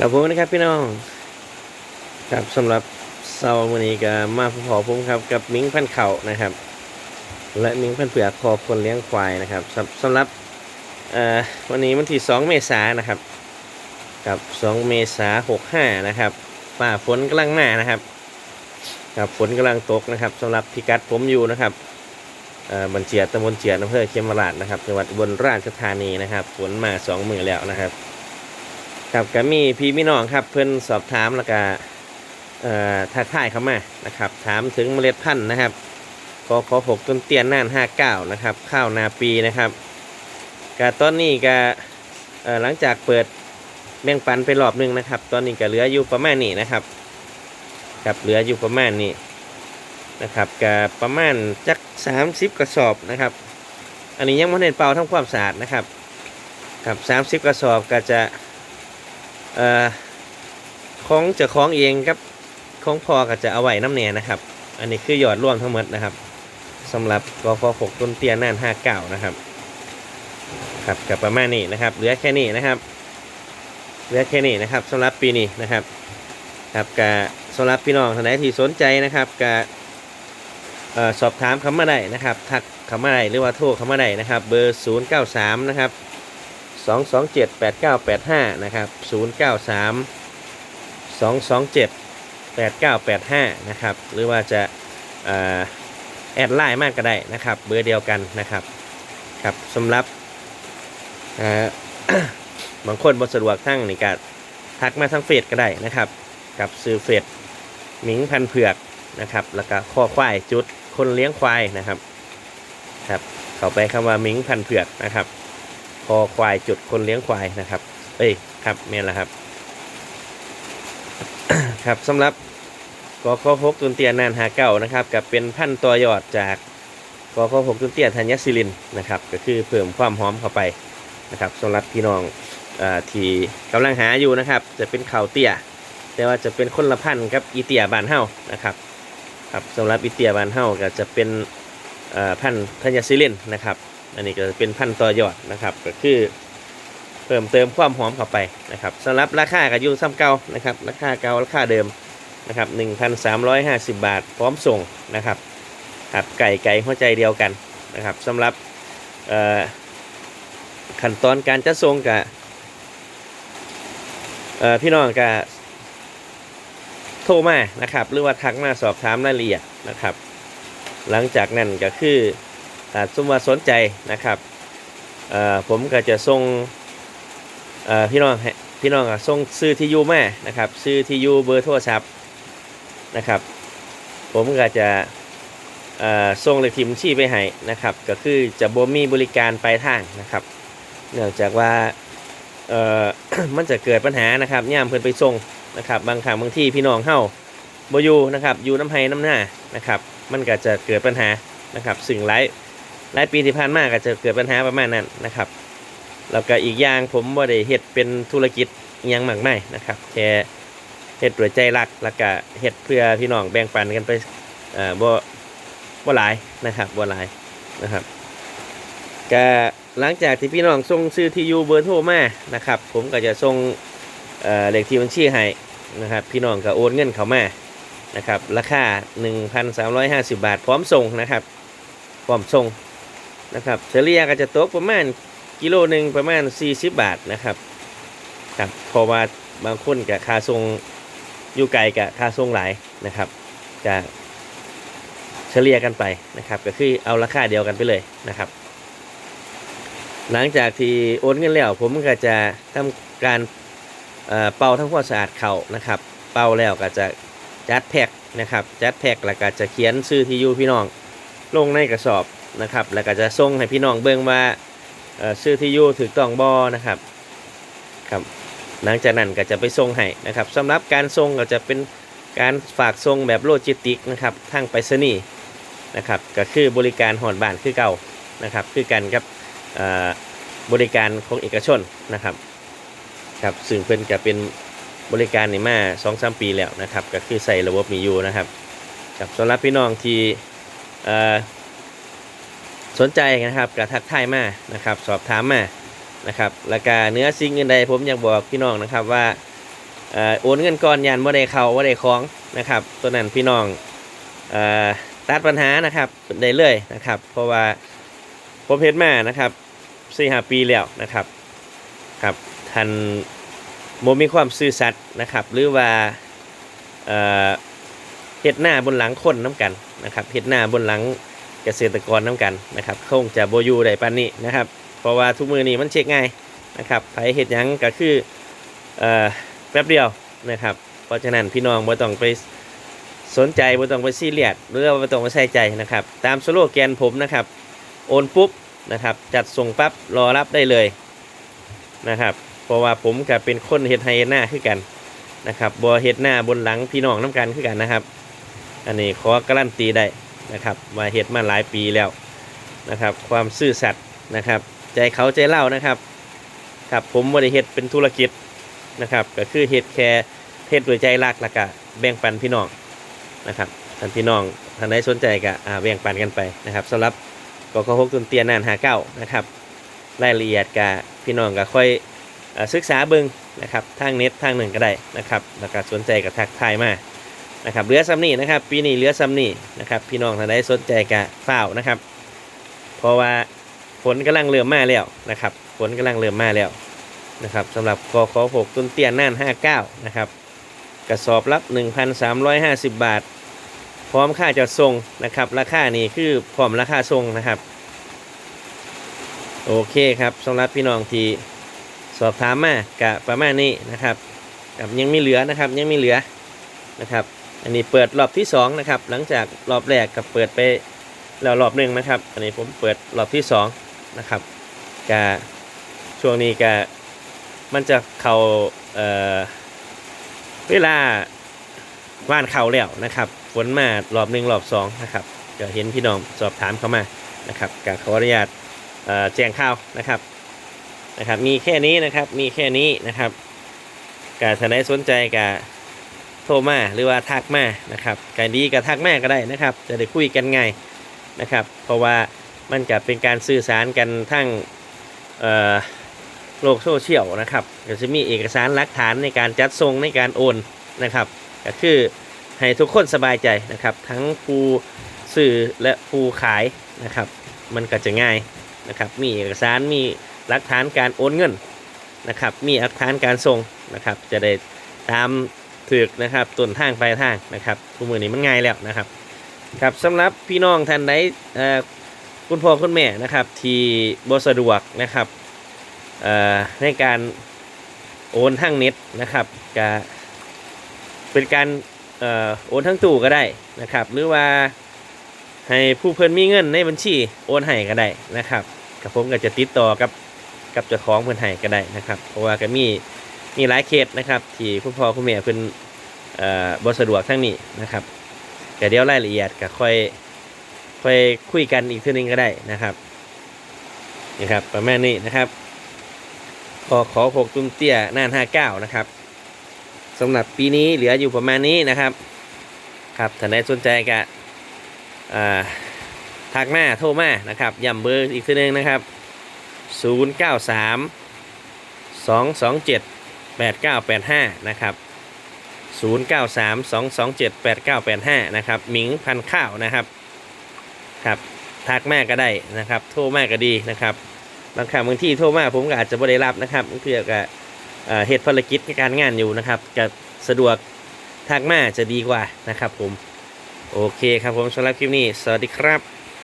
กับผมนะครับพี่น้องครับสำหรับเสาร์วันนี้ก็มาพอผมครับกับมิ้งพันเข่านะครับ และมิ้งพันเผือกคอคนเลี้ยงควายนะครับสำหรับวันนี้วันที่ 2 เมษายนนะครับกับ 2 เมษายน65 นะครับฟ้าฝนกำลังมานะครับกับฝนกำลังตกนะครับสำหรับพิกัดผมอยู่นะครับบันเจียดตำบลเจียดอำเภอเขมราชนะครับจังหวัดอุบลราชธานีนะครับ ฝนมาสองมือแล้วนะครับ ครับก็มีพี่พี่น้องครับเพิ่นสอบถามแล้วก็เอ่อทักทายเข้ามานะครับ ถามถึงเมล็ดพันธุ์นะครับกขอหกต้นเตียนน่านห้าเก้านะครับ ข้าวนาปีนะครับก็ตอนนี้ก็เอ่อหลังจากเปิดแบ่งปันไปรอบหนึงนะครับ ตอนนี้ก็เหลืออยู่ประมาณนี้นะครับครับเหลืออยู่ประมาณนี้นะครับก็ประมาณจักสามสิบกระสอบนะครับ อันนี้ยังไม่ได้เป่าทำความสะอาดนะครับครับสามสิบกระสอบก็จะ เอ่อของจะคล้าของเองครับของพอก็จะเอาไว้น้ำเนียนะครับ อันนี้คือยอดร่วมทั้งหมดนะครับสำหรับกฟหกต้นเตี้ยน่านห้าเก้านะครับ ครับกับประมาณนี้นะครับ เหลือแค่นี้นะครับ เหลือแค่นี้นะครับสำหรับปีนี้นะครับ ครับกับสำหรับพี่น้องท่านใดที่สนใจนะครับกับสอบถามคำมาได้นะครับ ทักคำมาได้หรือว่าโทรคำมาได้นะครับ เบอร์ 093 นะครับ 2 2 7 8 9 8 5 นะครับ 0 9 3 2 2 7 8 9 8 5 นะครับ หรือว่าจะแอดไลน์มากก็ได้นะครับ เบอร์เดียวกันนะครับ ครับสำหรับบางคนบสะดวกทั้งนี่ก็ทักมาทั้งเฟซก็ได้นะครับ กับซื้อเฟซหมิงพันเผือกนะครับ แล้วก็ข้อควายจุดคนเลี้ยงควายนะครับ ครับ เข้าไปคำว่าหมิงพันเผือกนะครับ คอควายจุดคนเลี้ยงควายนะครับ เอ้ยครับเมียนละครับ ครับสำหรับกอข้อพกตุนเตียนนานหาเก่านะครับกับเป็นพันตัวยอดจากกอข้อพกตุนเตียนธัญซิลินนะครับ ก็คือเพิ่มความหอมเข้าไปนะครับสำหรับพี่น้องอาที่กำลังหาอยู่นะครับ จะเป็นเขาเตี้ย แต่ว่าจะเป็นคนละพันกับอีเตียบานเฮานะครับครับสำหรับอีเตียบานเฮาก็จะเป็นอ่าพันธัญซิลินนะครับ อันนี้ก็จะเป็นพันธุ์ต่อยอดนะครับ ก็คือเพิ่มเติมความหอมเข้าไปนะครับสำหรับราคาก็อยู่ซ้ำเก่านะครับ ราคาเก่าราคาเดิมนะครับ1,350 บาท พร้อมส่งนะครับครับไก่ไก่หัวใจเดียวกันนะครับสำหรับขั้นตอนการจัดส่งกับพี่น้องกับโทรมานะครับ หรือว่าทักมาสอบถามรายละเอียดนะครับ หลังจากนั้นก็คือ ถ้าสมมติว่าสนใจนะครับผมก็จะส่งพี่น้องพี่น้องส่งซื้อที่อยู่มานะครับซื้อที่อยู่เบอร์โทรศัพท์นะครับ ผมก็จะส่งเลขที่บัญชีไปให้นะครับ ก็คือจะบ่มีบริการปลายทางนะครับ เนื่องจากว่ามันจะเกิดปัญหานะครับย่ามเพิ่นไปส่งนะครับบางครั้งบางที่พี่น้องเฮาบ่อยู่นะครับอยู่น้ำไห้น้ำหน้านะครับ มันก็จะเกิดปัญหานะครับสิ่งหลาย หลายปีที่ผ่านมาก็จะเกิดปัญหาประมาณนั้นนะครับแล้วก็อีกอย่างผมว่าได้เฮ็ดเป็นธุรกิจยังมากมายนะครับแค่เฮ็ดด้วยใจรักแล้วก็เฮ็ดเพื่อพี่น้องแบ่งปันกันไปเอ่อบ่บ่หลายนะครับบ่หลายนะครับก็หลังจากที่พี่น้องส่งชื่อที่อยู่เบอร์โทรมานะครับ ผมก็จะส่งเอ่อเลขที่บัญชีให้นะครับ พี่น้องก็โอนเงินเข้ามานะครับ ราคา 1,350 บาท พร้อมส่งนะครับ พร้อมส่ง นะครับเฉลี่ยก็จะตกประมาณกิโลหนึ่งประมาณ 40 บาทนะครับครับเพราะว่าบางคนกับค่าทรงอยู่ไกลกับค่าทรงหลายนะครับจะเฉลี่ยกันไปนะครับก็คือเอาราคาเดียวกันไปเลยนะครับ หลังจากที่โอนเงินแล้วผมก็จะทำการเป่าทั้งความสะอาดเข่านะครับ เป่าแล้วก็จะจัดแพ็กนะครับจัดแพ็กแล้วก็จะเขียนชื่อที่อยู่พี่น้อง ลงในกระสอบ นะครับ แล้วก็จะส่งให้พี่น้องเบิ่งว่าชื่อที่อยู่ถูกต้องบ่นะครับครับหลังจากนั้นก็จะไปส่งให้นะครับสำหรับการส่งก็จะเป็นการฝากส่งแบบโลจิสติกนะครับทางไปรษณีย์นะครับก็คือบริการหอดบ้านคือเก่านะครับ คือกันกับบริการของเอกชนนะครับครับซึ่งเพิ่นก็เป็นบริการนี่มาสองสามปีแล้วนะครับ ก็คือใส่ระบบมีอยู่นะครับครับสำหรับพี่น้องที่ สนใจนะครับกระทักทายมานะครับ สอบถามมานะครับแล้วก็เนื้อสิ่งอื่นใดผมอยากบอกพี่น้องนะครับว่าโอนเงินก่อนยันบ่ได้เขาบ่ได้ของนะครับ ตัวนั้นพี่น้องอตัดปัญหานะครับได้เลยนะครับ เพราะว่าผมเฮ็ดมานะครับสี่ห้าปีแล้วนะครับครับท่านบ่มีความซื่อสัตย์นะครับ หรือว่าเอ่อเฮ็ดหน้าบนหลังคนน้ำกันนะครับเฮ็ดหน้าบนหลัง เกษตรกรน้ำกันนะครับคงจะโบยูได้ปานนี้นะครับ เพราะว่าทุกมือนี้มันเช็คง่ายนะครับไผเฮ็ดยังก็คือแป๊บเดียวนะครับ เพราะฉะนั้นพี่น้องบ่ต้องไปสนใจบ่ต้องไปซีเรียสหรือว่าบ่ต้องไปใส่ใจนะครับ ตามสโลแกนผมนะครับ โอนปุ๊บนะครับ จัดส่งปั๊บรอรับได้เลยนะครับ เพราะว่าผมก็เป็นคนเฮ็ดไฮหน้าคือกันนะครับบ่เฮ็ดหน้าบนหลังพี่น้องน้กันคือกันนะครับ อันนี้ขอการันตีได้ นะครับว่าเฮ็ดมาหลายปีแล้วนะครับ ความซื่อสัตย์นะครับ ใจเขาใจเล่านะครับครับผมบ่ได้เฮ็ดเป็นธุรกิจนะครับ ก็คือเฮ็ดแค่เฮ็ดด้วยใจรักแล้วก็แบ่งปันพี่น้องนะครับท่านพี่น้องท่านใดสนใจก็แบ่งปันกันไปนะครับสำหรับกกหกตุนเตียนนานหาเก้านะครับรายละเอียดก็พี่น้องก็ค่อยศึกษาเบิ่งนะครับทางเน็ตทางหนึ่งก็ได้นะครับแล้วก็สนใจก็ทักทายมา นะครับเหลือซ้ำนี่นะครับ ปีนี้เหลือซ้ำนี่นะครับ พี่น้องท่านใดสนใจก็ฝ้านะครับ เพราะว่าฝนกำลังเริ่มมาแล้วนะครับฝนกำลังเริ่มมาแล้วนะครับสำหรับกขหกต้นเตี้ยนน่าน 59 นะครับ กระสอบละ1,350 บาท พร้อมค่าจัดส่งนะครับ ราคานี้คือพร้อมราคาส่งนะครับ โอเคครับสำหรับพี่น้องที่สอบถามมากะประมาณนี้นะครับกับยังมีเหลือนะครับยังมีเหลือนะครับ อันนี้เปิดรอบที่สองนะครับหลังจากรอบแรกกับเปิดไปแล้วรอบหนึ่งนะครับ อันนี้ผมเปิดรอบที่สองนะครับกะช่วงนี้กะมันจะเขาเอ่อเวลาว่านเขาแล้วนะครับฝนมารอบหนึ่งรอบสองนะครับจะเห็นพี่น้องสอบถามเข้ามานะครับกะขออนุญาตแจ้งข่าวนะครับนะครับ มีแค่นี้นะครับมีแค่นี้นะครับกะท่านใดสนใจกะ โทรมาหรือว่าทักมานะครับกะดีกะทักมาก็ได้นะครับ จะได้คุยกันง่ายนะครับ เพราะว่ามันจะเป็นการสื่อสารกันทั้งโลกโซเชียลนะครับก็จะมีเอกสารหลักฐานในการจัดส่งในการโอนนะครับ ก็คือให้ทุกคนสบายใจนะครับ ทั้งผู้สื่อและผู้ขายนะครับ มันก็จะง่ายนะครับ มีเอกสารมีหลักฐานการโอนเงินนะครับ มีหลักฐานการส่งนะครับ จะได้ตาม ถึกนะครับต้นทางปลายทางนะครับทุกมือนี้มันง่ายแล้วนะครับครับสำหรับพี่น้องท่านใดคุณพ่อคุณแม่นะครับที่บ่สะดวกนะครับในการโอนทางเน็ตนะครับก็เป็นการออโอนทั้งตู้ก็ได้นะครับ หรือว่าให้ผู้เพิ่นมีเงินในบัญชีโอนให้ก็ได้นะครับกับผมก็จะติดต่อกับกับเจ้าของเพิ่นให้ก็ได้นะครับ เพราะว่าก็มี มีหลายเคสนะครับ ที่คุณพ่อคุณแม่เพิ่นบสะดวกทั้งนี้นะครับแต่เดี๋ยวรายละเอียดก็ค่อยค่อยคุยกันอีกทีนึงก็ได้นะครับนี่ครับประมาณนี้นะครับขอขอหกตุ้มเตี้ยน่านห้าเก้านะครับสำหรับปีนี้เหลืออยู่ประมาณนี้นะครับ ครับถ้าใดสนใจก็ทักมาโทรมานะครับย้ำเบอร์อีกทีนึงนะครับศูน ย์เก้าสามสองสองเจ็ดแปดเก้าแปดห้านะครับ 0932278985 นะครับหมิงพันข้าวนะครับครับทักแม่ก็ได้นะครับ โทรแม่ก็ดีนะครับบางครั้งบางที่โทรมาผมก็อาจจะไม่ได้รับนะครับบางทีก็เอ่อเหตุภารกิจการงานอยู่นะครับจะสะดวกทักมาจะดีกว่านะครับผม โอเคครับผมสำหรับคลิปนี้ สวัสดีครับ